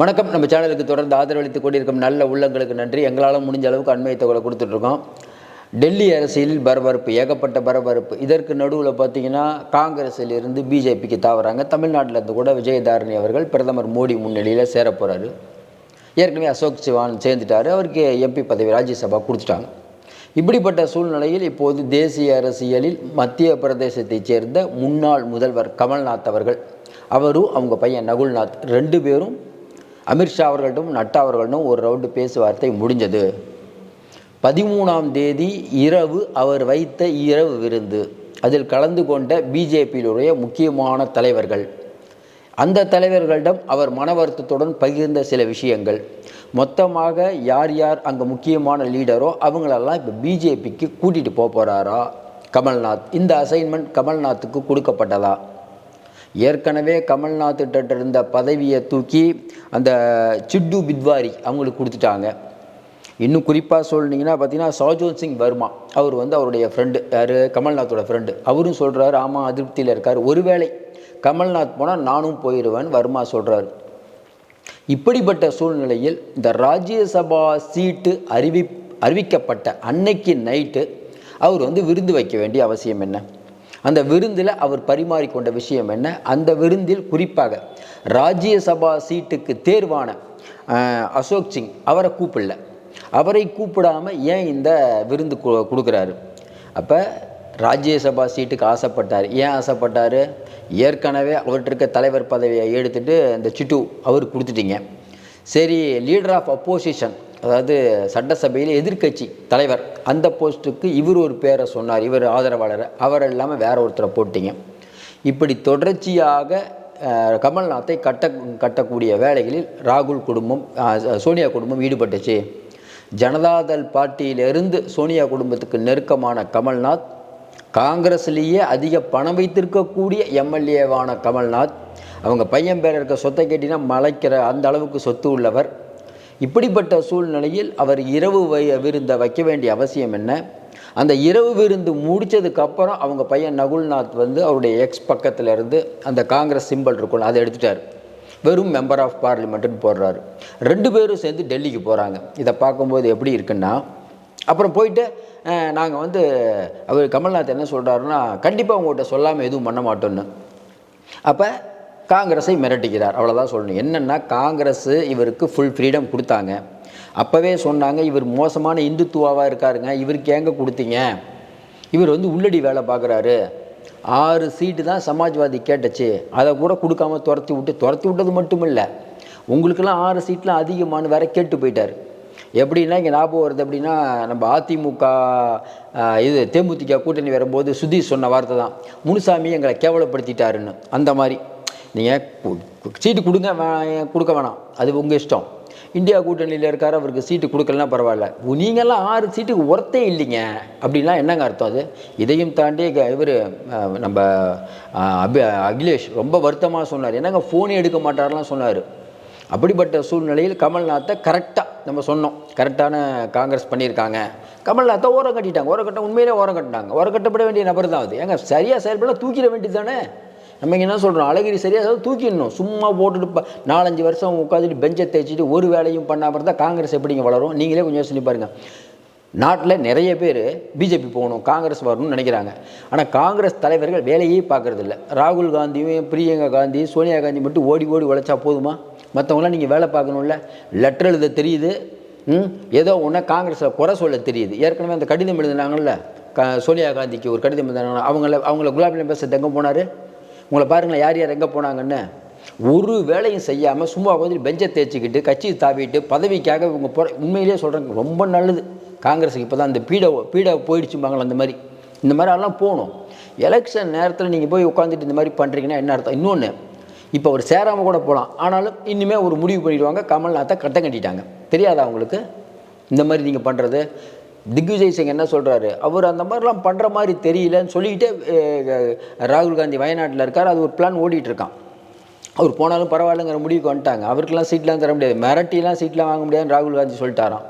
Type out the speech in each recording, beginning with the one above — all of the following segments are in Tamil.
வணக்கம். நம்ம சேனலுக்கு தொடர்ந்து ஆதரவளித்துக் கொண்டிருக்கும் நல்ல உள்ளங்களுக்கு நன்றி. எங்களால் முடிஞ்ச அளவுக்கு அண்மை தகவலை கொடுத்துட்ருக்கோம். டெல்லி அரசியலில் பரபரப்பு ஏகப்பட்ட பரபரப்பு. இதற்கு நடுவில் பார்த்தீங்கன்னா காங்கிரஸில் இருந்து பிஜேபிக்கு தாவறாங்க. தமிழ்நாட்டில் இருந்து கூட விஜயதாரணி அவர்கள் பிரதமர் மோடி முன்னிலையில் சேர போகிறாரு ஏற்கனவே அசோக் சிவான் சேர்ந்துட்டாரு. அவருக்கு எம்பி பதவி ராஜ்யசபா கொடுத்துட்டாங்க. இப்படிப்பட்ட சூழ்நிலையில் இப்போது தேசிய அரசியலில் மத்திய பிரதேசத்தைச் சேர்ந்த முன்னாள் முதல்வர் கமல்நாத் அவர்கள் அவரும் அவங்க பையன் நகுல்நாத் ரெண்டு பேரும் அமித்ஷா அவர்கள்ட்டும் நட்டா அவர்களிடம் ஒரு ரவுண்டு பேச்சுவார்த்தை முடிஞ்சது. பதிமூணாம் தேதி இரவு அவர் வைத்த இரவு விருந்து. அதில் கலந்து கொண்ட பிஜேபியினுடைய முக்கியமான தலைவர்கள். அந்த தலைவர்களிடம் அவர் மன வருத்தத்துடன் பகிர்ந்த சில விஷயங்கள். மொத்தமாக யார் யார் அங்கே முக்கியமான லீடரோ அவங்களெல்லாம் இப்போ பிஜேபிக்கு கூட்டிகிட்டு போக போகிறாரா கமல்நாத். இந்த அசைன்மெண்ட் கமல்நாத்துக்கு கொடுக்கப்பட்டதா? ஏற்கனவே கமல்நாத்துட்ட இருந்த பதவியை தூக்கி அந்த சிட்டு பித்வாரி அவங்களுக்கு கொடுத்துட்டாங்க. இன்னும் குறிப்பாக சொல்லிங்கன்னா பார்த்தீங்கன்னா சௌஜோன் சிங் வர்மா அவர் வந்து அவருடைய ஃப்ரெண்டு யார்? கமல்நாத்தோட ஃப்ரெண்டு அவரும் சொல்கிறாரு ஆமாம் அதிருப்தியில் இருக்கார். ஒருவேளை கமல்நாத் போனால் நானும் போயிடுவேன் வர்மா சொல்கிறாரு இப்படிப்பட்ட சூழ்நிலையில் இந்த ராஜ்யசபா சீட்டு அறிவி அறிவிக்கப்பட்ட அன்னைக்கு நைட்டு அவர் வந்து விருந்து வைக்க வேண்டிய அவசியம் என்ன? அந்த விருந்தில் அவர் பரிமாறிக்கொண்ட விஷயம் என்ன? அந்த விருந்தில் குறிப்பாக ராஜ்யசபா சீட்டுக்கு தேர்வான அசோக் சிங் அவரை கூப்பிடல. அவரை கூப்பிடாம ஏன் இந்த விருந்து கொடுக்குறாரு? அப்போ ராஜ்யசபா சீட்டுக்கு ஆசைப்பட்டார். ஏன் ஆசைப்பட்டார்? ஏற்கனவே அவர்கிட்ட இருக்க தலைவர் பதவியை எடுத்துகிட்டு இந்த சிட்டு அவருக்கு கொடுத்துட்டீங்க. சரி லீடர் ஆஃப் அப்போசிஷன் அதாவது சட்டசபையில் எதிர்க்கட்சி தலைவர் அந்த போஸ்ட்டுக்கு இவர் ஒரு பேரை சொன்னார் இவர் ஆதரவாளர். அவர் இல்லாமல் வேற ஒருத்தரை போட்டிங்க. இப்படி தொடர்ச்சியாக கமல்நாத்தை கட்ட கட்டக்கூடிய வேலைகளில் ராகுல் குடும்பம் சோனியா குடும்பம் ஈடுபட்டுச்சு. ஜனதாதள் பார்ட்டியிலிருந்து சோனியா குடும்பத்துக்கு நெருக்கமான கமல்நாத் காங்கிரஸ்லேயே அதிக பணம் வைத்திருக்கக்கூடிய எம்எல்ஏவான கமல்நாத் அவங்க பையன் பேர் இருக்க சொத்தை கேட்டிங்கன்னா மலைக்கிற அந்த அளவுக்கு சொத்து உள்ளவர். இப்படிப்பட்ட சூழ்நிலையில் அவர் இரவு வை விருந்தை வைக்க வேண்டிய அவசியம் என்ன? அந்த இரவு விருந்து முடித்ததுக்கப்புறம் அவங்க பையன் நகுல்நாத் வந்து அவருடைய எக்ஸ் பக்கத்தில் இருந்து அந்த காங்கிரஸ் சிம்பல் இருக்கும்ல அதை எடுத்துட்டார். வெறும் மெம்பர் ஆஃப் பார்லிமெண்ட்டுன்னு போடுறாரு. ரெண்டு பேரும் சேர்ந்து டெல்லிக்கு போகிறாங்க இதை பார்க்கும்போது எப்படி இருக்குன்னா அப்புறம் போயிட்டு நாங்கள் வந்து அவர் கமல்நாத் என்ன சொல்கிறாருன்னா கண்டிப்பாக உங்கள்கிட்ட சொல்லாமல் எதுவும் பண்ண மாட்டோன்னு அப்போ காங்கிரஸை மிரட்டிக்கிறார் அவ்வளோதான் சொல்லணும். என்னென்னா காங்கிரஸ் இவருக்கு ஃபுல் ஃப்ரீடம் கொடுத்தாங்க. அப்போவே சொன்னாங்க இவர் மோசமான இந்துத்துவாவாக இருக்காருங்க. இவருக்கு ஏங்க கொடுத்தீங்க? இவர் வந்து உள்ளடி வேலை பார்க்குறாரு. ஆறு சீட்டு தான் சமாஜ்வாதி கேட்டுச்சு. அதை கூட கொடுக்காம துரத்தி விட்டு துரத்தி விட்டது மட்டும் இல்லை உங்களுக்கெல்லாம் ஆறு சீட்லாம் அதிகமானு வேற கேட்டு போயிட்டார். எப்படின்னா இங்கே ஞாபகம் வருது அப்படின்னா நம்ம அதிமுக இது தேமுதிக கூட்டணி வரும்போது சுதீஷ் சொன்ன வார்த்தை தான் முனுசாமி எங்களை கேவலப்படுத்திட்டாருன்னு. அந்த மாதிரி. நீங்கள் சீட்டு கொடுங்க கொடுக்க வேணாம். அது உங்கள் இஷ்டம். இந்தியா கூட்டணியில் இருக்கார் அவருக்கு சீட்டு கொடுக்கலனா பரவாயில்ல. நீங்கள்லாம் ஆறு சீட்டுக்கு ஒர்த்தே இல்லைங்க. அப்படின்லாம் என்னங்க அர்த்தம் அது? இதையும் தாண்டி இவர் நம்ம அபி அகிலேஷ் ரொம்ப வருத்தமாக சொன்னார். என்னங்க ஃபோனே எடுக்க மாட்டார்லாம் சொன்னார். அப்படிப்பட்ட சூழ்நிலையில் கமல்நாத்தை கரெக்டாக நம்ம சொன்னோம். கரெக்டான காங்கிரஸ் பண்ணியிருக்காங்க. கமல்நாத்தை ஓரம் கட்டிட்டாங்க. ஓரம் கட்ட உண்மையிலே ஓரம் கட்டினாங்க. ஓரம் கட்டப்பட வேண்டிய நபர் தான் அது. ஏங்க சரியாக செயல்பட தூக்கிட வேண்டியது தானே? நம்ம இங்க என்ன சொல்கிறோம் அழகிரி சரியாக அதாவது தூக்கிடணும். சும்மா போட்டுட்டு நாலஞ்சு வருஷம் உட்காந்துட்டு பெஞ்சை தேய்ச்சிட்டு ஒரு வேலையும் பண்ணாமல் இருந்தால் காங்கிரஸ் எப்படிங்க வளரும்? நீங்களே கொஞ்சம் யோசனை பாருங்கள் நாட்டில் நிறைய பேர் பிஜேபி போகணும் காங்கிரஸ் வரணும்னு நினைக்கிறாங்க. ஆனால் காங்கிரஸ் தலைவர்கள் வேலையே பார்க்கறது ராகுல் காந்தியும் பிரியங்கா காந்தி சோனியா காந்தி மட்டும் ஓடி ஓடி உழைச்சா போதுமா? மற்றவங்களாம் நீங்கள் வேலை பார்க்கணும்ல. லெட்டர் எழுத தெரியுது. ம்? ஏதோ ஒன்று காங்கிரஸில் குறை சொல்ல தெரியுது. ஏற்கனவே அந்த கடிதம் எழுதினாங்கல்ல க சோனியா காந்திக்கு ஒரு கடிதம் எழுதினாங்க அவங்கள அவங்கள குலாப் நபி தங்க போனார். உங்களை பாருங்களேன் யார் யார் எங்கே போனாங்கன்னு. ஒரு வேலையும் செய்யாமல் சும்மா உட்காந்து பெஞ்சை தேய்ச்சிக்கிட்டு கட்சி தாவிட்டு பதவிக்காக இவங்க போகிற உண்மையிலேயே சொல்கிறாங்க ரொம்ப நல்லது. காங்கிரஸுக்கு இப்போ தான் இந்த பீடை பீடை போயிடுச்சும்பாங்களே அந்த மாதிரி. இந்த மாதிரி எல்லாம் போகணும். எலெக்ஷன் நேரத்தில் நீங்கள் போய் உட்காந்துட்டு இந்த மாதிரி பண்ணுறீங்கன்னா என்ன அர்த்தம்? இன்னொன்று இப்போ அவர் சேராமல் கூட போகலாம் ஆனாலும் இனிமேல் ஒரு முடிவு பண்ணிடுவாங்க. கமல்நாத்தை கட்டம் கட்டிட்டாங்க. தெரியாதா அவங்களுக்கு இந்த மாதிரி நீங்கள் பண்ணுறது திக்விஜய் சிங் என்ன சொல்கிறாரு அவர் அந்த மாதிரிலாம் பண்ணுற மாதிரி தெரியலன்னு சொல்லிக்கிட்டே ராகுல் காந்தி வயநாட்டில் இருக்கார். அது ஒரு பிளான் ஓடிட்டுருக்கான். அவர் போனாலும் பரவாயில்லைங்கிற முடிவுக்கு வந்துட்டாங்க. அவருக்கெல்லாம் சீட்லாம் தர முடியாது. மிரட்டிலாம் சீட்லாம் வாங்க முடியாதுன்னு ராகுல் காந்தி சொல்லிட்டாராம்.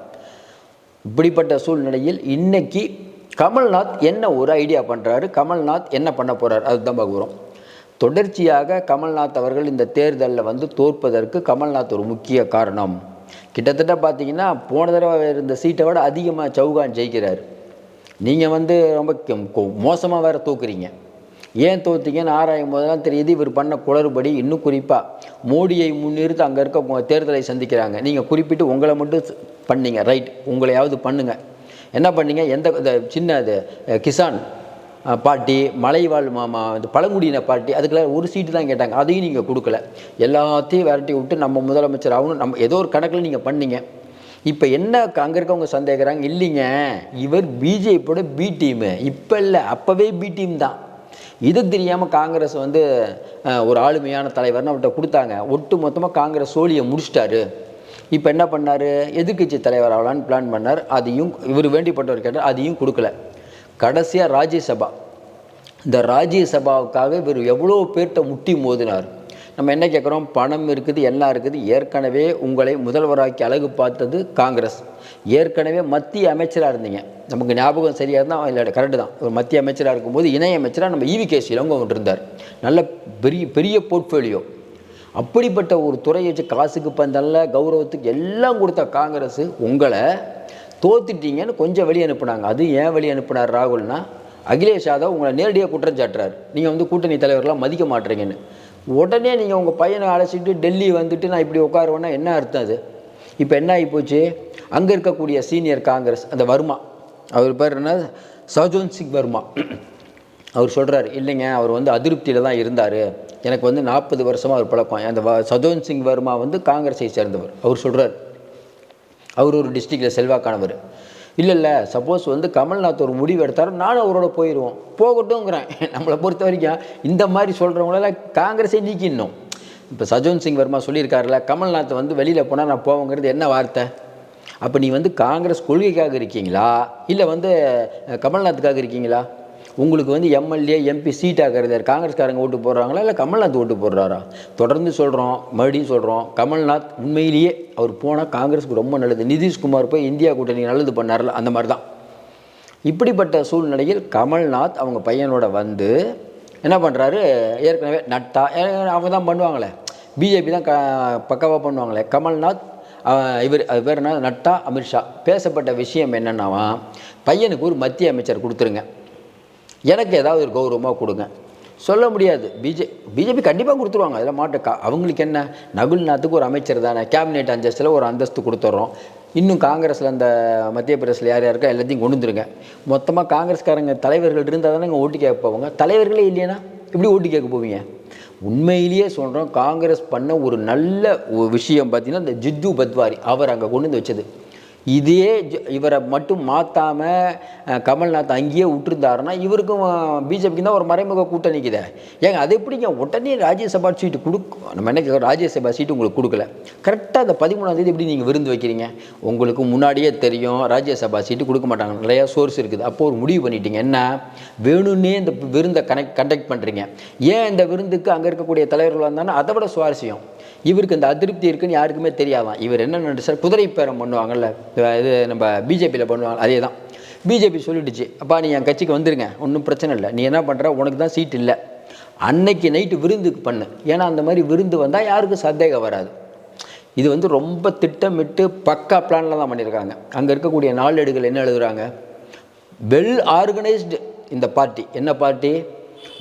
இப்படிப்பட்ட சூழ்நிலையில் இன்னைக்கு கமல்நாத் என்ன ஒரு ஐடியா பண்ணுறாரு கமல்நாத் என்ன பண்ண போகிறார் அதுதான் பார்க்க தொடர்ச்சியாக கமல்நாத் அவர்கள் இந்த தேர்தலில் வந்து தோற்பதற்கு கமல்நாத் ஒரு முக்கிய காரணம். கிட்டத்தட்ட பார்த்தீங்கன்னா போன தடவை இருந்த சீட்டை விட அதிகமாக சவுகான் ஜெயிக்கிறார். நீங்கள் வந்து ரொம்ப மோசமாக வேறு தூக்குறீங்க. ஏன் தோத்தீங்கன்னு ஆராயும் போதெல்லாம் தெரியுது இவர் பண்ண குளறுபடி இன்னும் குறிப்பாக மோடியை முன்னிறுத்து அங்கே இருக்க தேர்தலை சந்திக்கிறாங்க. நீங்கள் குறிப்பிட்டு உங்களை மட்டும் பண்ணீங்க. ரைட் உங்களையாவது பண்ணுங்கள் என்ன பண்ணீங்க? எந்த சின்ன இது கிசான் பாட்டி மலைவாழ் மாமா இந்த பழங்குடியின பாட்டி அதுக்கெல்லாம் ஒரு சீட்டு தான் கேட்டாங்க. அதையும் நீங்கள் கொடுக்கல. எல்லாத்தையும் விரட்டி விட்டு நம்ம முதலமைச்சர் ஆகணும் நம்ம ஏதோ ஒரு கணக்கில் நீங்கள் பண்ணீங்க. இப்போ என்ன அங்கே இருக்கவங்க சந்தேகிறாங்க? இல்லைங்க. இவர் பிஜேபியோட பி டீமு இப்போ இல்லை. அப்போவே பி டீம் தான். இது தெரியாமல் காங்கிரஸ் வந்து ஒரு ஆளுமையான தலைவர்னு அவர்கிட்ட கொடுத்தாங்க. ஒட்டு மொத்தமாக காங்கிரஸ் சோழியை முடிச்சிட்டாரு. இப்போ என்ன பண்ணார்? எதிர்கட்சி தலைவர் ஆகலான்னு பிளான் பண்ணார். அதையும் இவர் வேண்டிப்பட்டவர் கேட்டார். அதையும் கொடுக்கல. கடைசியாக ராஜ்யசபா இந்த ராஜ்யசபாவுக்காக இவர் எவ்வளோ பேர்கிட்ட முட்டி மோதினார். நம்ம என்ன கேட்குறோம் பணம் இருக்குது எல்லாம் இருக்குது. ஏற்கனவே உங்களை முதல்வராக்கி அழகு பார்த்தது காங்கிரஸ். ஏற்கனவே மத்திய அமைச்சராக இருந்தீங்க. நமக்கு ஞாபகம் சரியாக இருந்தால் இல்லை கரெக்டு தான். ஒரு மத்திய அமைச்சராக இருக்கும்போது இணையமைச்சராக நம்ம ஈவி கே இளங்கோ இருந்தார் நல்ல பெரிய பெரிய போர்ட்ஃபோலியோ அப்படிப்பட்ட ஒரு துறையை வச்சு காசுக்கு பந்தல்ல கௌரவத்துக்கு எல்லாம் கொடுத்த காங்கிரஸ் உங்களை தோத்துட்டீங்கன்னு கொஞ்சம் வெளியே அனுப்புனாங்க. அது ஏன் வெளியே அனுப்புனார் ராகுல்னா அகிலேஷ் யாதவ் உங்களை நேரடியாக குற்றம் சாட்டுறாரு. நீங்கள் வந்து கூட்டணி தலைவர்களாக மதிக்க மாட்டீங்கன்னு. உடனே நீங்கள் உங்கள் பையனை அழைச்சிட்டு டெல்லி வந்துட்டு நான் இப்படி உட்காருவேன்னா என்ன அர்த்தம் அது? இப்போ என்ன ஆகிப்போச்சு அங்கே இருக்கக்கூடிய சீனியர் காங்கிரஸ் அந்த வர்மா. அவர் பேர் என்ன? சஜோன் சிங் வர்மா. அவர் சொல்கிறார் இல்லைங்க அவர் வந்து அதிருப்தியில் தான் இருந்தார். எனக்கு வந்து நாற்பது வருஷமாக அவர் பழக்கம். அந்த சஜோன் சிங் வர்மா வந்து காங்கிரஸை சேர்ந்தவர். அவர் சொல்கிறார் அவர் ஒரு டிஸ்ட்ரிக்டில் செல்வாக்கானவர். இல்லை இல்லை சப்போஸ் வந்து கமல்நாத் ஒரு முடிவு எடுத்தார் நானும் அவரோட போயிடுவோம் போகட்டும்ங்கிறேன். நம்மளை பொறுத்த வரைக்கும் இந்த மாதிரி சொல்கிறவங்களால காங்கிரஸை நீக்கிடணும். இப்போ சஜோன் சிங் வர்மா சொல்லியிருக்காருல கமல்நாத் வந்து வெளியில் போனால் நான் போவோங்கிறது என்ன வார்த்தை? அப்போ நீ வந்து காங்கிரஸ் கொள்கைக்காக இருக்கீங்களா? இல்லை வந்து கமல்நாத்துக்காக இருக்கீங்களா? உங்களுக்கு வந்து எம்எல்ஏ எம்பி சீட்டாக ஆகிறது காங்கிரஸ்காரங்க ஓட்டு போடுறாங்களா? இல்லை கமல்நாத் ஓட்டு போடுறாரா? தொடர்ந்து சொல்கிறோம் மறுபடியும் சொல்கிறோம் கமல்நாத் உண்மையிலேயே அவர் போனால் காங்கிரஸுக்கு ரொம்ப நல்லது. நிதிஷ்குமார் போய் இந்தியா கூட்டணி நல்லது பண்ணார்ல அந்த மாதிரி தான் இப்படிப்பட்ட சூழ்நிலையில் கமல்நாத் அவங்க பையனோட வந்து என்ன பண்ணுறாரு ஏற்கனவே நட்டா அவங்க தான் பண்ணுவாங்களே. பிஜேபி தான் க பக்காவாக பண்ணுவாங்களே. கமல்நாத் இவர் அது பேர் என்ன நட்டா அமித்ஷா. பேசப்பட்ட விஷயம் என்னென்னாவா? பையனுக்கு ஒரு மத்திய அமைச்சர் கொடுத்துருங்க. எனக்கு ஏதாவது ஒரு கௌரவமாக கொடுங்க. சொல்ல முடியாது. பிஜே பிஜேபி கண்டிப்பாக கொடுத்துருவாங்க. அதில் மாட்டு கா அவங்களுக்கு என்ன? நகுல்நாத்துக்கு ஒரு அமைச்சர் தானே. கேபினெட் அந்தஸ்தில் ஒரு அந்தஸ்து கொடுத்துட்றோம் இன்னும் காங்கிரஸில் அந்த மத்திய பிரதேசில் யார் யாருக்கோ எல்லாத்தையும் கொண்டு வந்துருங்க. மொத்தமாக காங்கிரஸ்காரங்க தலைவர்கள் இருந்தால் தானே இங்கே ஓட்டு கேட்க போவாங்க. தலைவர்களே இல்லைன்னா எப்படி ஓட்டு கேட்க போவீங்க? உண்மையிலேயே சொல்கிறோம் காங்கிரஸ் பண்ண ஒரு நல்ல விஷயம் பார்த்திங்கன்னா இந்த ஜித்து பத்வாரி அவர் அங்கே கொண்டு வந்து வச்சது. இதே ஜ- இவரை மட்டும் மாற்றாமல் கமல்நாத் அங்கேயே விட்டுருந்தாருன்னா இவருக்கும் பிஜேபிக்கு தான் ஒரு மறைமுக கூட்டணி ஏங்க அது எப்படிங்க? உடனே ராஜ்யசபா சீட்டு கொடுக்கும் நம்ம என்ன ராஜ்யசபா சீட்டு உங்களுக்கு கொடுக்கல. கரெக்டாக அந்த பதிமூணாம் தேதி எப்படி நீங்கள் விருந்து வைக்கிறீங்க? உங்களுக்கு முன்னாடியே தெரியும் ராஜ்யசபா சீட்டு கொடுக்க மாட்டாங்க. நிறையா சோர்ஸ் இருக்குது. அப்போ ஒரு முடிவு பண்ணிட்டீங்க. என்ன? வேணும்னே இந்த விருந்தை கனெக்ட் கண்டக்ட் பண்ணுறீங்க ஏன் இந்த விருந்துக்கு அங்கே இருக்கக்கூடிய தலைவர்கள் வந்தாங்கன்னா அதை விட சுவாரஸ்யம். இவருக்கு இந்த அதிருப்தி இருக்குன்னு யாருக்குமே தெரியாதான். இவர் என்ன நினைச்சார்? குதிரை பேரம் பண்ணுவாங்கல்ல. இது நம்ம பிஜேபியில் பண்ணுவாங்க. அதே தான் பிஜேபி சொல்லிடுச்சு. அப்பா நீ என் கட்சிக்கு வந்துருங்க. ஒன்றும் பிரச்சனை இல்லை. நீ என்ன பண்ணுற உனக்கு தான் சீட் இல்லை. அன்னைக்கு நைட்டு விருந்துக்கு பண்ணு. ஏன்னா அந்த மாதிரி விருந்து வந்தால் யாருக்கும் சந்தேகம் வராது. இது வந்து ரொம்ப திட்டமிட்டு பக்கா பிளானில் தான் பண்ணியிருக்காங்க. அங்கே இருக்கக்கூடிய நாளேடுகள் என்ன எழுதுகிறாங்க வெல் ஆர்கனைஸ்டு இந்த பார்ட்டி. என்ன பார்ட்டி?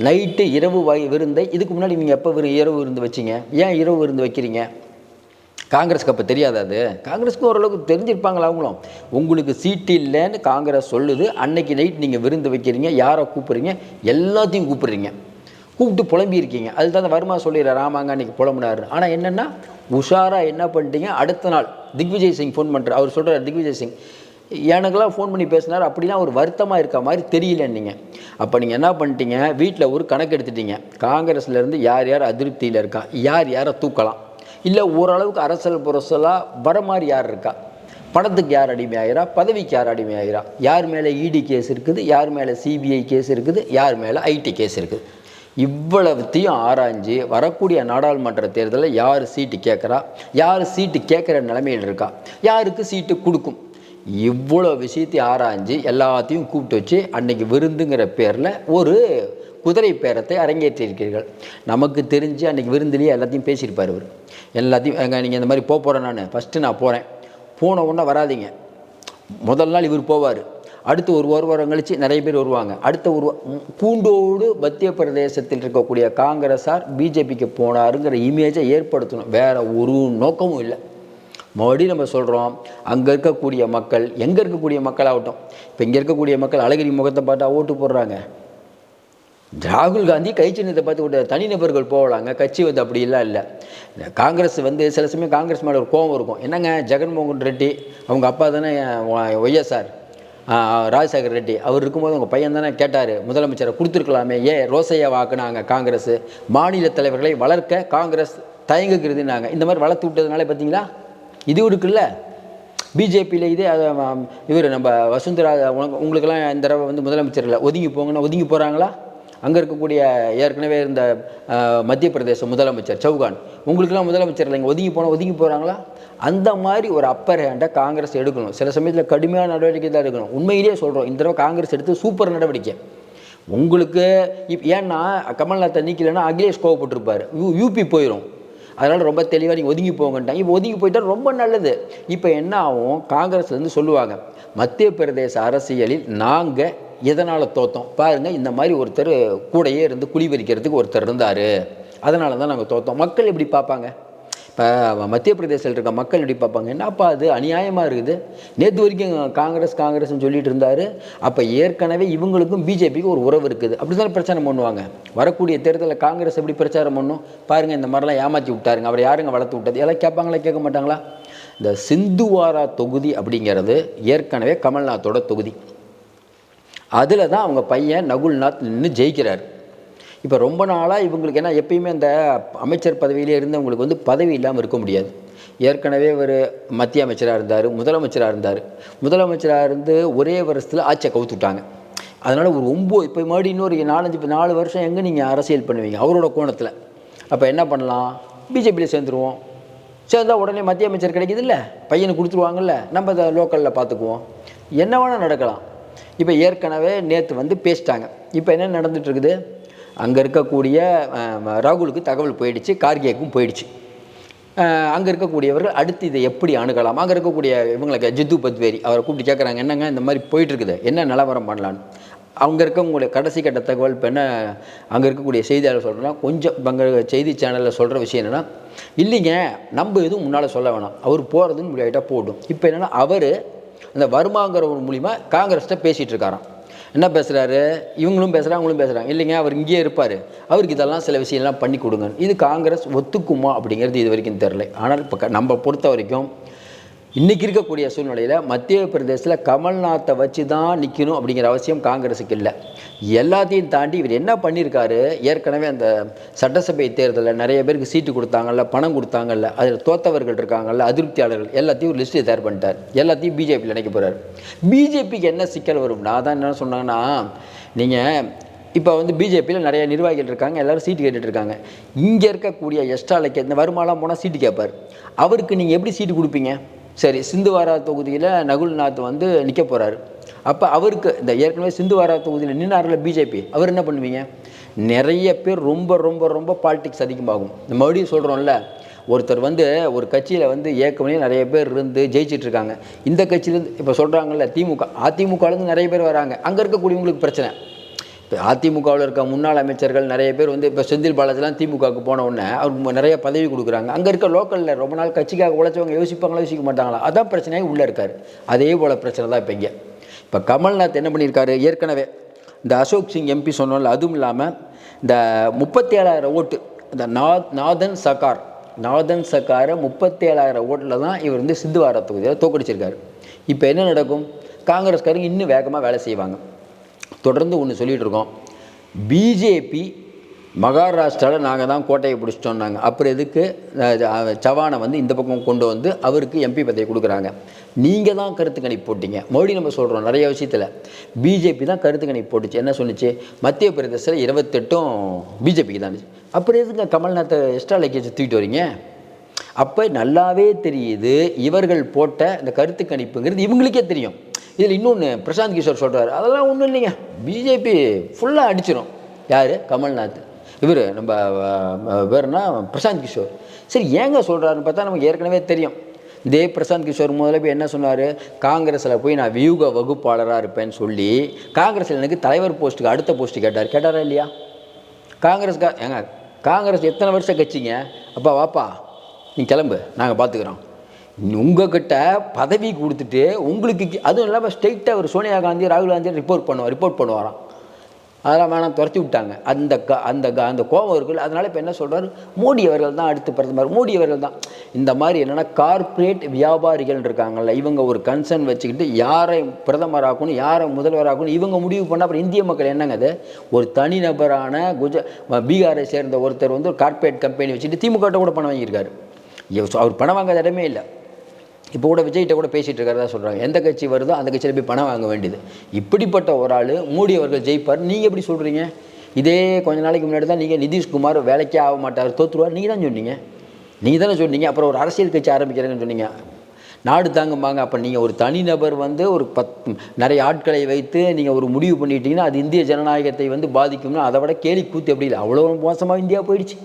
நைட்டு இரவு வாய் விருந்தை இதுக்கு முன்னாடி நீங்கள் எப்போ விரு இரவு விருந்து வச்சிங்க? ஏன் இரவு விருந்து வைக்கிறீங்க? காங்கிரஸ்க்கு அப்போ தெரியாதா அது? காங்கிரஸ்க்கு ஓரளவுக்கு தெரிஞ்சிருப்பாங்களா அவங்களும்? உங்களுக்கு சீட்டு இல்லைன்னு காங்கிரஸ் சொல்லுது. அன்னைக்கு நைட் நீங்கள் விருந்து வைக்கிறீங்க. யாரை கூப்பிட்றீங்க? எல்லாத்தையும் கூப்பிட்றீங்க. கூப்பிட்டு புலம்பியிருக்கீங்க. அது தான் வருமா சொல்லிடுறாரு ஆமாங்க அன்றைக்கி புலம்புனாரு. ஆனால் என்னென்னா உஷாராக என்ன பண்ணிட்டீங்க? அடுத்த நாள் திக்விஜய் சிங் ஃபோன் பண்ணுறாரு அவர் சொல்கிறார் திக்விஜய் சிங் எனக்கெல்லாம் ஃபோன் பண்ணி பேசினார். அப்படிலாம் ஒரு வருத்தமாக இருக்க மாதிரி தெரியல நீங்கள் அப்போ நீங்கள் என்ன பண்ணிட்டீங்க? வீட்டில் ஒரு கணக்கு எடுத்துட்டீங்க. காங்கிரஸ்லேருந்து யார் யார் அதிருப்தியில் இருக்கா? யார் யாரை தூக்கலாம்? இல்லை ஓரளவுக்கு அரசல் புரசலாக வர மாதிரி யார் இருக்கா? பணத்துக்கு யார் அடிமையாகிறா? பதவிக்கு யார் அடிமையாகிறா? யார் மேலே இடி கேஸ் இருக்குது? யார் மேலே சிபிஐ கேஸ் இருக்குது? யார் மேலே ஐடி கேஸ் இருக்குது? இவ்வளவுத்தையும் ஆராய்ஞ்சு வரக்கூடிய நாடாளுமன்ற தேர்தலில் யார் சீட்டு கேட்குறா? யார் சீட்டு கேட்குற நிலைமையில் இருக்கா? யாருக்கு சீட்டு கொடுக்கும்? இவ்வளோ விஷயத்தையும் ஆராய்ஞ்சு எல்லாத்தையும் கூப்பிட்டு வச்சு அன்னைக்கு விருந்துங்கிற பேரில் ஒரு குதிரை பேரத்தை அரங்கேற்றியிருக்கிறீர்கள் நமக்கு தெரிஞ்சு அன்றைக்கி விருந்திலேயே எல்லாத்தையும் பேசியிருப்பார் அவர். எல்லாத்தையும் எங்க நீங்கள் இந்த மாதிரி போக போகிறேன் நான். ஃபஸ்ட்டு நான் போகிறேன் போன உடனே வராதீங்க. முதல் நாள் இவர் போவார். அடுத்து ஒரு ஒரு வாரம் கழித்து நிறைய பேர் வருவாங்க. அடுத்த ஒரு வா- பூண்டோடு மத்திய பிரதேசத்தில் இருக்கக்கூடிய காங்கிரஸார் பிஜேபிக்கு போனாருங்கிற இமேஜை ஏற்படுத்தணும். வேறு ஒரு நோக்கமும் இல்லை. மறுபடியும் நம்ம சொல்கிறோம் அங்கே இருக்கக்கூடிய மக்கள் எங்கே இருக்கக்கூடிய மக்களாகட்டும். இப்போ இங்கே இருக்கக்கூடிய மக்கள் அழகிரி முகத்தை பார்த்தா ஓட்டு போடுறாங்க. ராகுல் காந்தி கை சின்னத்தை பார்த்து விட்ட தனிநபர்கள் போகலாங்க கட்சி வந்து அப்படிலாம் இல்லை. இந்த காங்கிரஸ் வந்து சில சமயம் காங்கிரஸ் மேலே ஒரு கோவம் இருக்கும். என்னங்க ஜெகன்மோகன் ரெட்டி அவங்க அப்பா தானே ஒய்எஸ்ஆர் ராஜசேகர் ரெட்டி அவர் இருக்கும்போது உங்கள் பையன் தானே கேட்டார் முதலமைச்சரை கொடுத்துருக்கலாமே ஏன் ரோசையா வாக்குனாங்க காங்கிரஸ்? மாநில தலைவர்களை வளர்க்க காங்கிரஸ் தயங்குகிறதுனாங்க இந்த மாதிரி வளர்த்து விட்டதுனால பார்த்தீங்களா இது இருக்குல்ல? பிஜேபியில் இதே இவர் நம்ம வசுந்தரா உனக்கு உங்களுக்கெல்லாம் இந்த தடவை வந்து முதலமைச்சர் இல்லை. ஒதுங்கி போங்கன்னா ஒதுங்கி போகிறாங்களா அங்கே இருக்கக்கூடிய ஏற்கனவே இருந்த மத்திய பிரதேச முதலமைச்சர் சௌகான் உங்களுக்கெல்லாம் முதலமைச்சர் இல்லைங்க ஒதுங்கி போனால் ஒதுங்கி போகிறாங்களா அந்த மாதிரி ஒரு அப்பர் ஹேண்டை காங்கிரஸ் எடுக்கணும். சில சமயத்தில் கடுமையான நடவடிக்கை தான் எடுக்கணும். உண்மையிலேயே சொல்கிறோம் இந்த தடவை காங்கிரஸ் எடுத்து சூப்பர் நடவடிக்கை. உங்களுக்கு இப் ஏன்னா கமல்நாத்தை நீக்கலைன்னா அகிலேஷ் கோவப்பட்டிருப்பார். யூ யூபி போயிடும் அதனால் ரொம்ப தெளிவாக நீங்கள் ஒதுங்கி போங்கன்ட்டாங்க. இப்போ ஒதுங்கி போயிட்டால் ரொம்ப நல்லது. இப்போ என்ன ஆகும்? காங்கிரஸ்லேருந்து சொல்லுவாங்க மத்திய பிரதேச அரசியலில் நாங்கள் எதனால் தோத்தோம்? பாருங்கள் இந்த மாதிரி ஒருத்தர் கூடையே இருந்து குழி பறிக்கிறதுக்கு ஒருத்தர் இருந்தார். அதனால தான் நாங்கள் தோத்தோம். மக்கள் எப்படி பார்ப்பாங்க? மத்திய பிரதேசத்தில் இருக்க மக்கள் எப்படி பார்ப்பாங்க? என்னப்பா அது? அநியாயமாக இருக்குது. நேற்று வரைக்கும் காங்கிரஸ் காங்கிரஸ்னு சொல்லிட்டு இருந்தார். அப்போ ஏற்கனவே இவங்களுக்கும் பிஜேபிக்கும் ஒரு உறவு இருக்குது. அப்படி தானே பிரச்சாரம் பண்ணுவாங்க? வரக்கூடிய தேர்தலில் காங்கிரஸ் எப்படி பிரச்சாரம் பண்ணும்? பாருங்கள் இந்த மாதிரிலாம் ஏமாற்றி விட்டாருங்க. அவர் யாருங்க வளர்த்து விட்டது? எல்லாம் கேட்பாங்களா கேட்க மாட்டாங்களா? இந்த சிந்துவாரா தொகுதி அப்படிங்கிறது ஏற்கனவே கமல்நாத்தோட தொகுதி. அதில் தான் அவங்க பையன் நகுல்நாத் நின்று ஜெயிக்கிறார். இப்போ ரொம்ப நாளாக இவங்களுக்கு ஏன்னா எப்பயுமே அந்த அமைச்சர் பதவியிலே இருந்தவங்களுக்கு வந்து பதவி இல்லாமல் இருக்க முடியாது. ஏற்கனவே ஒரு மத்திய அமைச்சராக இருந்தார் முதலமைச்சராக இருந்தார். முதலமைச்சராக இருந்து ஒரே வருஷத்தில் ஆட்சியை கவுத்துட்டாங்க. அதனால் ஒரு ஒம்பது இப்போ மறுபடியும் இன்னொரு நாலஞ்சு இப்போ நாலு வருஷம் எங்கே நீங்கள் அரசியல் பண்ணுவீங்க? அவரோட கோணத்தில். அப்போ என்ன பண்ணலாம்? பிஜேபியில் சேர்ந்துருவோம். சேர்ந்தால் உடனே மத்திய அமைச்சர் கிடைக்குது இல்லை பையனுக்கு கொடுத்துருவாங்கல்ல? நம்ம அதை லோக்கலில் பார்த்துக்குவோம் என்ன வேணால் நடக்கலாம். இப்போ ஏற்கனவே நேற்று வந்து பேசிட்டாங்க. இப்போ என்ன நடந்துகிட்ருக்குது அங்கே இருக்கக்கூடிய ராகுலுக்கு தகவல் போயிடுச்சு கார்கேக்கும் போயிடுச்சு. அங்கே இருக்கக்கூடியவர்கள் அடுத்து இதை எப்படி அணுகலாம்? அங்கே இருக்கக்கூடிய இவங்களுக்கு ஜித்து பத்வேரி அவரை கூப்பிட்டு கேட்குறாங்க என்னங்க இந்த மாதிரி போயிட்டுருக்குது? என்ன நிலவரம் பண்ணலான்னு அங்கே இருக்கவங்களுடைய கடைசி கட்ட தகவல் இப்போ என்ன அங்கே இருக்கக்கூடிய செய்தியாளர் சொல்கிறேன்னா கொஞ்சம் இப்போ அங்கே செய்தி சேனலில் சொல்கிற விஷயம் என்னென்னா இல்லைங்க நம்ம எதுவும் முன்னால் சொல்ல வேணாம். அவர் போகிறதுன்னு முடியாயிட்டா போடும் இப்போ என்னென்னா அவர் அந்த வருமாங்கிறவர் மூலிமா காங்கிரஸ்கிட்ட பேசிகிட்டு இருக்காராம். என்ன பேசுகிறாரு இவங்களும் பேசுகிறாங்க அவங்களும் பேசுகிறாங்க இல்லைங்க அவர் இங்கேயே இருப்பார். அவருக்கு இதெல்லாம் சில விஷயம்லாம் பண்ணி கொடுங்க. இது காங்கிரஸ் ஒத்துக்குமா அப்படிங்கிறது இது வரைக்கும் தெரில ஆனால் இப்போ நம்ம பொறுத்த வரைக்கும் இன்றைக்கி இருக்கக்கூடிய சூழ்நிலையில் மத்திய பிரதேசத்தில் கமல்நாத்தை வச்சு தான் நிற்கணும் அப்படிங்கிற அவசியம் காங்கிரஸுக்கு இல்லை. எல்லாத்தையும் தாண்டி இவர் என்ன பண்ணியிருக்காரு ஏற்கனவே அந்த சட்டசபை தேர்தலில் நிறைய பேருக்கு சீட்டு கொடுத்தாங்கல்ல பணம் கொடுத்தாங்கல்ல அதில் தோத்தவர்கள் இருக்காங்கல்ல அதிருப்தியாளர்கள் எல்லாத்தையும் ஒரு லிஸ்ட்டு தயார் பண்ணிட்டார். எல்லாத்தையும் பிஜேபியில் நினைக்க போகிறார் பிஜேபிக்கு என்ன சிக்கல் வரும்னா அதான் என்ன சொன்னாங்கன்னா நீங்கள் இப்போ வந்து பிஜேபியில் நிறைய நிர்வாகிகள் இருக்காங்க எல்லாரும் சீட்டு கேட்டுட்டு இருக்காங்க. இங்கே இருக்கக்கூடிய எஸ்டாலைக்கு இந்த வருமானம் போனால் சீட்டு கேட்பார் அவருக்கு நீங்கள் எப்படி சீட்டு கொடுப்பீங்க? சரி சிந்துவாரா தொகுதியில் நகுல்நாத் வந்து நிற்க போகிறாரு அப்போ அவருக்கு இந்த ஏற்கனவே சிந்துவாரா தொகுதியில் நின்னார்ல பிஜேபி அவர் என்ன பண்ணுவீங்க? நிறைய பேர் ரொம்ப ரொம்ப ரொம்ப பாலிடிக்ஸ் அதிகமாகும். இந்த மறுபடியும் சொல்கிறோம்ல ஒருத்தர் வந்து ஒரு கட்சியில் வந்து ஏற்கனவே நிறைய பேர் இருந்து ஜெயிச்சிட்டு இருக்காங்க. இந்த கட்சியிலேருந்து இப்போ சொல்கிறாங்கல்ல திமுக அதிமுகலேருந்து நிறைய பேர் வராங்க. அங்கே இருக்கக்கூடியவங்களுக்கு பிரச்சனை. இப்போ அதிமுகவில் இருக்க முன்னாள் அமைச்சர்கள் நிறைய பேர் வந்து இப்போ செந்தில் பாலாஜிலாம் திமுகவுக்கு போன உடனே அவருக்கு நிறைய பதவி கொடுக்குறாங்க. அங்கே இருக்க லோக்கலில் ரொம்ப நாள் கட்சிக்காக உழைச்சவங்க யோசிப்பாங்களா யோசிக்க மாட்டாங்களா? அதான் பிரச்சனையே உள்ளே இருக்கார். அதே போல் பிரச்சனை தான் இப்போ இங்கே. இப்போ கமல்நாத் என்ன பண்ணியிருக்காரு? ஏற்கனவே இந்த அசோக் சிங் எம்பி சொன்னோம்ல அதுவும் இல்லாமல் இந்த முப்பத்தி ஏழாயிரம் ஓட்டு இந்த நா நாதன் சக்கார் நாதன் சக்காரை முப்பத்தி ஏழாயிரம் ஓட்டில் தான் இவர் வந்து சித்துவார தொகுதியில் தோக்கடிச்சிருக்காரு. இப்போ என்ன நடக்கும்? காங்கிரஸ்காரங்க இன்னும் வேகமாக வேலை செய்வாங்க. தொடர்ந்து ஒன்று சொல்லிகிட்டு இருக்கோம். பிஜேபி மகாராஷ்டிராவில் நாங்கள் தான் கோட்டையை பிடிச்சிட்டோம்னாங்க. அப்புறம் எதுக்கு? சவானை வந்து இந்த பக்கம் கொண்டு வந்து அவருக்கு எம்பி பதவி கொடுக்குறாங்க. நீங்கள் தான் கருத்து கணிப்பு போட்டீங்க. மறுபடியும் நம்ம சொல்கிறோம் நிறைய விஷயத்தில். பிஜேபி தான் கருத்து கணிப்பு போட்டுச்சு. என்ன சொன்னிச்சு? மத்திய பிரதேசத்தில் இருபத்தெட்டும் பிஜேபிக்கு தான் இருந்துச்சு. அப்புறம் எதுக்கு கமல்நாத்தை எக்ஸ்ட்ரா லக்கேஜ் தூக்கிட்டு வரீங்க? அப்போ நல்லாவே தெரியுது இவர்கள் போட்ட இந்த கருத்து கணிப்புங்கிறது இவங்களுக்கே தெரியும். இதில் இன்னொன்று பிரசாந்த் கிஷோர் சொல்கிறார் அதெல்லாம் ஒன்றும் இல்லைங்க. பிஜேபி ஃபுல்லாக அடிச்சிடும் யார்? கமல்நாத். இவர் நம்ம அஹ், வேறுனா பிரசாந்த் கிஷோர். சரி ஏங்க சொல்கிறாருன்னு பார்த்தா நமக்கு ஏற்கனவே தெரியும். இதே பிரசாந்த் கிஷோர் முதல்ல போய் என்ன சொன்னார்? காங்கிரஸில் போய் நான் வியூக வகுப்பாளராக இருப்பேன்னு சொல்லி காங்கிரஸில் எனக்கு தலைவர் போஸ்ட்டுக்கு அடுத்த போஸ்ட்டு கேட்டார். கேட்டாரா இல்லையா? காங்கிரஸ்க்கா ஏங்க காங்கிரஸ் எத்தனை வருஷம் கட்சிங்க? அப்பா வாப்பா நீ கிளம்பு. நாங்கள் பார்த்துக்குறோம் உங்ககிட்ட பதவி கொடுத்துட்டு உங்களுக்கு அதுவும் இல்லாமல் ஸ்ட்ரெயிட்டாக ஒரு சோனியா காந்தி ராகுல் காந்தி ரிப்போர்ட் பண்ணுவார் ரிப்போர்ட் பண்ணுவாராம். அதெல்லாம் வேணாம் துரத்தி விட்டாங்க. அந்த க அந்த க அந்த கோபம் இருக்குல்ல அதனால் இப்போ என்ன சொல்கிறார் மோடி அவர்கள் தான் அடுத்து பிரதமர். மோடி அவர்கள் தான். இந்த மாதிரி என்னென்னா கார்ப்பரேட் வியாபாரிகள் இருக்காங்கல்ல இவங்க ஒரு கன்சர்ன் வச்சுக்கிட்டு யாரை பிரதமராக்கணும் யாரை முதல்வராக்கணும் இவங்க முடிவு பண்ணால் அப்புறம் இந்திய மக்கள் என்னங்க அது? ஒரு தனிநபரான குஜ பீகாரை சேர்ந்த ஒருத்தர் வந்து ஒரு கார்ப்பரேட் கம்பெனி வச்சுட்டு திமுக கூட பணம் வாங்கியிருக்காரு. அவர் பணம் வாங்காத இடமே இல்லை. இப்போ கூட விஜய்கிட்ட கூட பேசிகிட்டு இருக்கிறதா சொல்கிறாங்க எந்த கட்சி வருதோ அந்த கட்சியில் போய் பணம் வாங்க வேண்டியது. இப்படிப்பட்ட ஒரு ஆள் மோடி அவர்கள் ஜெயிப்பார். நீங்கள் எப்படி சொல்கிறீங்க இதே கொஞ்ச நாளைக்கு முன்னாடி தான் நீங்கள் நிதிஷ்குமார் வேலைக்கே ஆக மாட்டார் தோற்றுருவார் நீங்கள் தான் சொன்னீங்க. நீங்கள் தானே சொன்னீங்க. அப்புறம் ஒரு அரசியல் கட்சி ஆரம்பிக்கிறேன்னு சொன்னீங்க. நாடு தாங்கும்பாங்க அப்போ நீங்கள் ஒரு தனிநபர் வந்து ஒரு பத் நிறைய ஆட்களை வைத்து நீங்கள் ஒரு முடிவு பண்ணிட்டீங்கன்னா அது இந்திய ஜனநாயகத்தை வந்து பாதிக்கும்னா அதை விட கேலி கூத்து எப்படி இல்லை? அவ்வளோ மோசமாக இந்தியா போயிடுச்சு.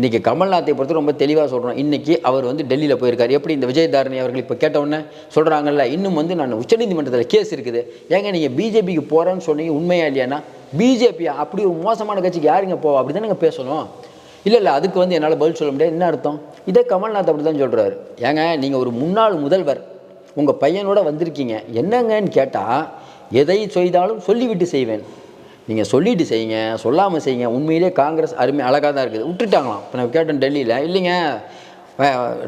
இன்றைக்கி கமல்நாத்தை பொறுத்து ரொம்ப தெளிவாக சொல்கிறோம் இன்றைக்கி அவர் வந்து டெல்லியில் போயிருக்கார். எப்படி இந்த விஜயதாரணி அவர்கள் இப்போ கேட்டவுடனே சொல்கிறாங்கல்ல இன்னும் வந்து நான் உச்சநீதிமன்றத்தில் கேஸ் இருக்குது. ஏங்க நீங்கள் பிஜேபிக்கு போகிறேன்னு சொன்னீங்க உண்மையா இல்லையானா பிஜேபியா அப்படி ஒரு மோசமான கட்சிக்கு யாருங்க போவா? அப்படி தானே பேசணும். இல்லை இல்லை அதுக்கு வந்து என்னால் பதில் சொல்ல முடியாது. என்ன அர்த்தம்? இதே கமல்நாத் அப்படி தான் சொல்கிறாரு ஏங்க நீங்கள் ஒரு முன்னாள் முதல்வர் உங்கள் பையனோட வந்திருக்கீங்க. என்னங்கன்னு கேட்டால் எதை செய்தாலும் சொல்லிவிட்டு செய்வேன். நீங்கள் சொல்லிட்டு செய்யுங்க சொல்லாமல் செய்யுங்க. உண்மையிலே காங்கிரஸ் அருமை அழகாக தான் இருக்குது. விட்டுட்டாங்களாம். இப்போ நான் கேட்டேன் டெல்லியில் இல்லைங்க.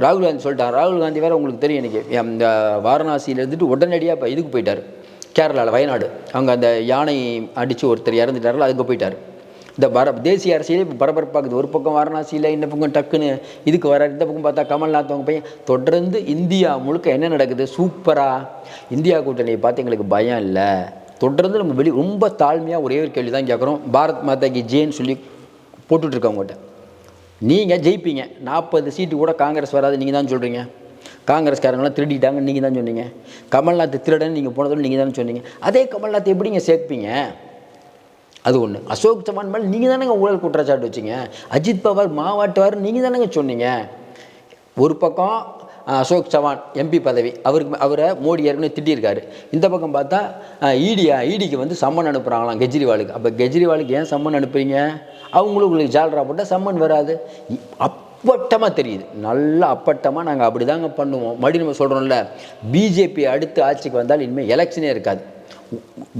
ராகுல் காந்தி சொல்லிட்டார். ராகுல் காந்தி வேறு உங்களுக்கு தெரியும் இன்றைக்கி இந்த வாரணாசியில் இருந்துட்டு உடனடியாக இப்போ இதுக்கு போயிட்டார். கேரளாவில் வயநாடு. அங்கே அந்த யானை அடித்து ஒருத்தர் இறந்துட்டாரில் அதுக்கு போயிட்டார். இந்த பர தேசிய அரசியலே இப்போ பரபரப்பாக்குது ஒரு பக்கம் வாரணாசியில் இந்த பக்கம் டக்குன்னு இதுக்கு வர இந்த பக்கம் பார்த்தா கமல்நாத் அவங்க பையன். தொடர்ந்து இந்தியா முழுக்க என்ன நடக்குது? சூப்பராக இந்தியா கூட்டணியை பார்த்து எங்களுக்கு பயம் இல்லை. தொடர்ந்து நம்ம வெளி ரொம்ப தாழ்மையாக ஒரே ஒரு கேள்வி தான் கேட்குறோம். பாரத் மாதா கி ஜேன்னு சொல்லி போட்டுட்ருக்கவங்ககிட்ட. நீங்கள் ஜெயிப்பீங்க. நாற்பது சீட்டு கூட காங்கிரஸ் வராது நீங்கள் தான் சொல்கிறீங்க காங்கிரஸ்காரங்களாம் திருடிட்டாங்க நீங்கள் தான் சொன்னீங்க. கமல்நாத் திருடன்னு நீங்கள் போனதும் நீங்கள் தானே சொன்னீங்க. அதே கமல்நாத் எப்படிங்க சேர்ப்பீங்க? அது ஒன்று அசோக் சவான் மேலே நீங்கள் தானேங்க ஊழல் குற்றச்சாட்டு வச்சீங்க. அஜித் பவார் மாவாட்டுவார் நீங்கள் தானேங்க சொன்னீங்க. ஒரு பக்கம் அசோக் சவான் எம்பி பதவி அவருக்கு அவரை மோடி ஏற்கனவே திட்டியிருக்காரு. இந்த பக்கம் பார்த்தா ஈடியா ஈடிக்கு வந்து சம்மன் அனுப்புகிறாங்களாம் கெஜ்ரிவாலுக்கு. அப்போ கெஜ்ரிவாலுக்கு ஏன் சம்மன் அனுப்புறீங்க? அவங்களும் உங்களுக்கு ஜால்ரா போட்டால் சம்மன் வராது. அப்பட்டமாக தெரியுது. நல்லா அப்பட்டமாக நாங்கள் அப்படி தாங்க பண்ணுவோம். மறுபடியும் நம்ம சொல்கிறோம்ல பிஜேபி அடுத்து ஆட்சிக்கு வந்தால் இனிமேல் எலெக்ஷனே இருக்காது.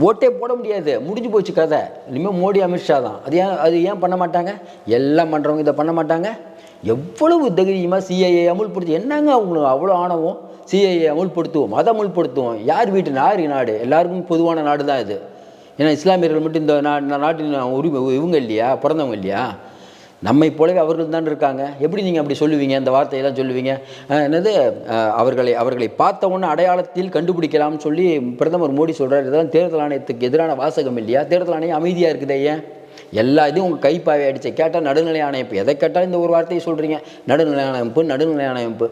ஓட்டே போட முடியாது. முடிஞ்சு போச்சு கதை. இனிமேல் மோடி அமித்ஷா தான். அது ஏன் அது ஏன் பண்ண மாட்டாங்க? எல்லாம் பண்ணுறவங்க இதை பண்ண மாட்டாங்க. எவ்வளவு தைரியமாக சிஐஏ அமுல்படுத்தி என்னங்க அவங்களுக்கு அவ்வளோ ஆணவம்? சிஐஏ அமுல்படுத்துவோம் மதம் அமுல்படுத்துவோம். யார் வீட்டு நாடு நாடு? எல்லாருக்கும் பொதுவான நாடு தான் இது. ஏன்னா இஸ்லாமியர்கள் மட்டும் இந்த நா நாட்டின் உரிமை இவங்க இல்லையா? பிறந்தவங்க இல்லையா? நம்மை போலவே அவர்கள் தான் இருக்காங்க. எப்படி நீங்கள் அப்படி சொல்லுவீங்க? அந்த வார்த்தையெல்லாம் சொல்லுவீங்க. என்னது? அவர்களை அவர்களை பார்த்த அடையாளத்தில் கண்டுபிடிக்கலாம்னு சொல்லி பிரதமர் மோடி சொல்கிறார் இதெல்லாம் தேர்தல் ஆணையத்துக்கு எதிரான வாசகம் இல்லையா? தேர்தல் ஆணையம் அமைதியாக இருக்குதே ஏன்? எல்லா இதையும் உங்கள் கைப்பாவை அடிச்சு. கேட்டால் நடுநிலை ஆணையப்பு. எதை கேட்டாலும் இந்த ஒரு வார்த்தையை சொல்கிறீங்க நடுநிலை ஆணையப்பு நடுநிலை ஆணையப்பு.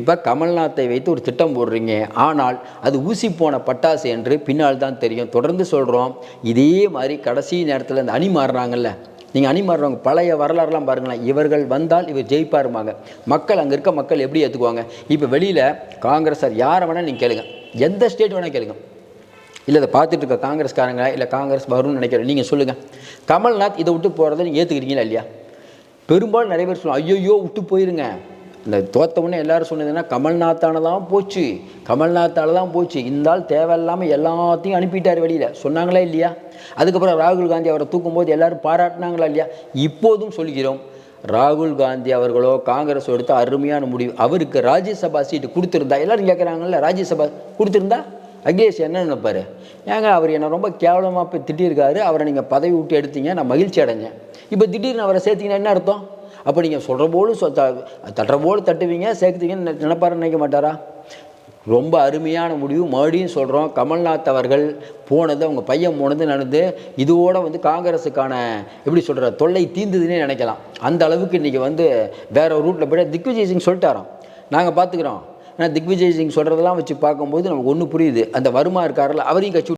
இப்போ கமல்நாத்தை வைத்து ஒரு திட்டம் போடுறீங்க. ஆனால் அது ஊசி போன பட்டாசு என்று பின்னால் தான் தெரியும். தொடர்ந்து சொல்கிறோம் இதே மாதிரி கடைசி நேரத்தில் இந்த அணி மாறுறாங்கல்ல. நீங்கள் அணி மாறுறவங்க பழைய வரலாறுலாம் பாருங்களேன். இவர்கள் வந்தால் இவர் ஜெயிப்பாருமாங்க மக்கள் அங்கே இருக்க மக்கள் எப்படி ஏற்றுக்குவாங்க இப்போ வெளியில் காங்கிரஸார் யாரை வேணால் நீங்கள் கேளுங்க. எந்த ஸ்டேட் வேணால் கேளுங்க. இல்லை இதை பார்த்துட்டு இருக்க காங்கிரஸ்காரங்க இல்லை காங்கிரஸ் வரும்னு நினைக்கிறேன் நீங்கள் சொல்லுங்கள் கமல்நாத் இதை விட்டு போகிறத நீங்கள் ஏற்றுக்கிறீங்களா இல்லையா? பெரும்பாலும் நிறைய பேர் சொல்லுவோம் ஐயோயோ விட்டு போயிருங்க. இந்த தோத்தவுடனே எல்லாரும் சொன்னதுன்னா கமல்நாத்தான தான் போச்சு. கமல்நாத்தால் தான் போச்சு இருந்தால் தேவையில்லாமல் எல்லாத்தையும் அனுப்பிட்டார் வெளியில். சொன்னாங்களா இல்லையா? அதுக்கப்புறம் ராகுல் காந்தி அவரை தூக்கும்போது எல்லோரும் பாராட்டினாங்களா இல்லையா? இப்போதும் சொல்கிறோம் ராகுல் காந்தி அவர்களோ காங்கிரஸ் எடுத்த அருமையான முடிவு. அவருக்கு ராஜ்யசபா சீட்டு கொடுத்துருந்தா எல்லோரும் கேட்குறாங்கல்ல ராஜ்யசபா கொடுத்துருந்தா? அகிலேஷ் என்ன நினைப்பாரு? ஏங்க அவர் என்னை ரொம்ப கேவலமாக போய் திட்டியிருக்காரு. அவரை நீங்கள் பதவி விட்டு எடுத்தீங்க நான் மகிழ்ச்சி அடைஞ்சேன். இப்போ திடீர்னு அவரை சேர்த்தீங்கன்னா என்ன அர்த்தம்? அப்போ நீங்கள் சொல்கிற போல சொ தட்டுற போல தட்டுவீங்க சேர்த்துவீங்கன்னு நினை- நினைப்பாருன்னு நினைக்க மாட்டாரா? ரொம்ப அருமையான முடிவு. மறுபடியும் சொல்கிறோம் கமல்நாத் அவர்கள் போனது அவங்க பையன் போனது நடந்து இதோட வந்து காங்கிரஸுக்கான எப்படி சொல்கிற தொல்லை தீர்ந்ததுன்னே நினைக்கலாம். அந்த அளவுக்கு இன்றைக்கி வந்து வேற ரூட்டில் போய்ட்டு திக்விஜய் சிங் சொல்லிட்டாராம். நாங்கள் பார்த்துக்குறோம் ஆனால் திக்விஜய் சிங் சொல்கிறதெல்லாம் வச்சு பார்க்கும்போது நமக்கு ஒன்று புரியுது. அந்த வருமா இருக்காருல்ல அவரையும் கட்சி